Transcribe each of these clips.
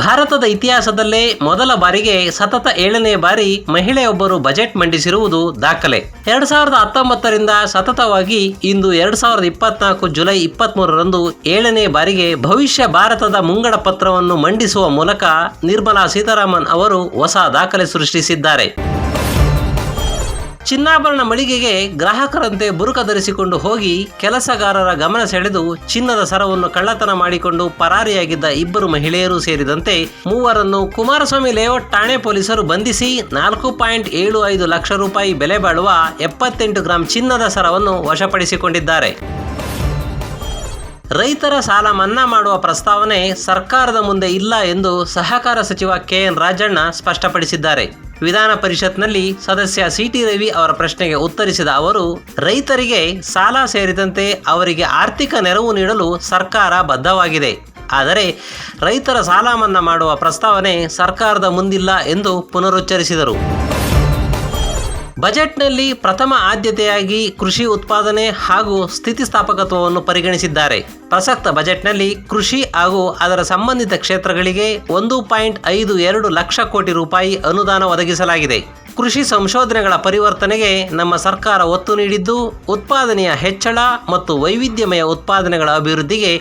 ಭಾರತದ ಇತಿಹಾಸದಲ್ಲೇ ಮೊದಲ ಬಾರಿಗೆ ಸತತ ಏಳನೇ ಬಾರಿ ಮಹಿಳೆಯೊಬ್ಬರು ಬಜೆಟ್ ಮಂಡಿಸಿರುವುದು ದಾಖಲೆ. ಎರಡ್ ಸಾವಿರದ ಹತ್ತೊಂಬತ್ತರಿಂದ ಸತತವಾಗಿ ಇಂದು ಎರಡ್ ಸಾವಿರದ ಇಪ್ಪತ್ನಾಲ್ಕು ಜುಲೈ ಇಪ್ಪತ್ಮೂರರಂದು ಏಳನೇ ಬಾರಿಗೆ ಭವಿಷ್ಯ ಭಾರತದ ಮುಂಗಡ ಪತ್ರವನ್ನು ಮಂಡಿಸುವ ಮೂಲಕ ನಿರ್ಮಲಾ ಸೀತಾರಾಮನ್ ಅವರು ಹೊಸ ದಾಖಲೆ ಸೃಷ್ಟಿಸಿದ್ದಾರೆ. ಚಿನ್ನಾಭರಣ ಮಳಿಗೆಗೆ ಗ್ರಾಹಕರಂತೆ ಬುರುಕ ಧರಿಸಿಕೊಂಡು ಹೋಗಿ ಕೆಲಸಗಾರರ ಗಮನ ಸೆಳೆದು ಚಿನ್ನದ ಸರವನ್ನು ಕಳ್ಳತನ ಮಾಡಿಕೊಂಡು ಪರಾರಿಯಾಗಿದ್ದ ಇಬ್ಬರು ಮಹಿಳೆಯರು ಸೇರಿದಂತೆ ಮೂವರನ್ನು ಕುಮಾರಸ್ವಾಮಿ ಲೇಔಟ್ ಠಾಣೆ ಪೊಲೀಸರು ಬಂಧಿಸಿ ನಾಲ್ಕು ಪಾಯಿಂಟ್ ಏಳು ಐದು ಲಕ್ಷ ರೂಪಾಯಿ ಬೆಲೆ ಬಾಳುವ ಎಪ್ಪತ್ತೆಂಟು ಗ್ರಾಂ ಚಿನ್ನದ ಸರವನ್ನು ವಶಪಡಿಸಿಕೊಂಡಿದ್ದಾರೆ. ರೈತರ ಸಾಲ ಮನ್ನಾ ಮಾಡುವ ಪ್ರಸ್ತಾವನೆ ಸರ್ಕಾರದ ಮುಂದೆ ಇಲ್ಲ ಎಂದು ಸಹಕಾರ ಸಚಿವ ಕೆಎನ್ ರಾಜಣ್ಣ ಸ್ಪಷ್ಟಪಡಿಸಿದ್ದಾರೆ. ವಿಧಾನ ಪರಿಷತ್ನಲ್ಲಿ ಸದಸ್ಯ ಸಿಟಿ ರವಿ ಅವರ ಪ್ರಶ್ನೆಗೆ ಉತ್ತರಿಸಿದ ಅವರು, ರೈತರಿಗೆ ಸಾಲ ಸೇರಿದಂತೆ ಅವರಿಗೆ ಆರ್ಥಿಕ ನೆರವು ನೀಡಲು ಸರ್ಕಾರ ಬದ್ಧವಾಗಿದೆ. ಆದರೆ ರೈತರ ಸಾಲ ಮನ್ನಾ ಮಾಡುವ ಪ್ರಸ್ತಾವನೆ ಸರ್ಕಾರದ ಮುಂದಿಲ್ಲ ಎಂದು ಪುನರುಚ್ಚರಿಸಿದರು. ಬಜೆಟ್ನಲ್ಲಿ ಪ್ರಥಮ ಆದ್ಯತೆಯಾಗಿ ಕೃಷಿ ಉತ್ಪಾದನೆ ಹಾಗೂ ಸ್ಥಿತಿಸ್ಥಾಪಕತ್ವವನ್ನು ಪರಿಗಣಿಸಿದ್ದಾರೆ. ಪ್ರಸಕ್ತ ಬಜೆಟ್ನಲ್ಲಿ ಕೃಷಿ ಹಾಗೂ ಅದರ ಸಂಬಂಧಿತ ಕ್ಷೇತ್ರಗಳಿಗೆ ಒಂದು ಪಾಯಿಂಟ್ ಐದು ಎರಡು ಲಕ್ಷ ಕೋಟಿ ರೂಪಾಯಿ ಅನುದಾನ ಒದಗಿಸಲಾಗಿದೆ. ಕೃಷಿ ಸಂಶೋಧನೆಗಳ ಪರಿವರ್ತನೆಗೆ ನಮ್ಮ ಸರ್ಕಾರ ಒತ್ತು ನೀಡಿದ್ದು, ಉತ್ಪಾದನೆಯ ಹೆಚ್ಚಳ ಮತ್ತು ವೈವಿಧ್ಯಮಯ ಉತ್ಪಾದನೆಗಳ ಅಭಿವೃದ್ಧಿಗೆ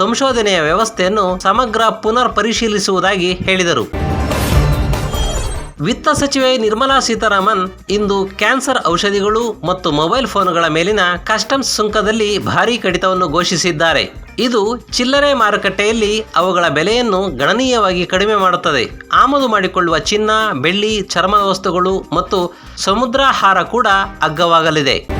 ಸಂಶೋಧನೆಯ ವ್ಯವಸ್ಥೆಯನ್ನು ಸಮಗ್ರ ಪುನರ್ ಪರಿಶೀಲಿಸುವುದಾಗಿ ಹೇಳಿದರು. ವಿತ್ತ ಸಚಿವೆ ನಿರ್ಮಲಾ ಸೀತಾರಾಮನ್ ಇಂದು ಕ್ಯಾನ್ಸರ್ ಔಷಧಿಗಳು ಮತ್ತು ಮೊಬೈಲ್ ಫೋನ್ಗಳ ಮೇಲಿನ ಕಸ್ಟಮ್ಸ್ ಸುಂಕದಲ್ಲಿ ಭಾರೀ ಕಡಿತವನ್ನು ಘೋಷಿಸಿದ್ದಾರೆ. ಇದು ಚಿಲ್ಲರೆ ಮಾರುಕಟ್ಟೆಯಲ್ಲಿ ಅವುಗಳ ಬೆಲೆಯನ್ನು ಗಣನೀಯವಾಗಿ ಕಡಿಮೆ ಮಾಡುತ್ತದೆ. ಆಮದು ಮಾಡಿಕೊಳ್ಳುವ ಚಿನ್ನ, ಬೆಳ್ಳಿ ಚರ್ಮದ ವಸ್ತುಗಳು ಮತ್ತು ಸಮುದ್ರಾಹಾರ ಕೂಡ ಅಗ್ಗವಾಗಲಿದೆ.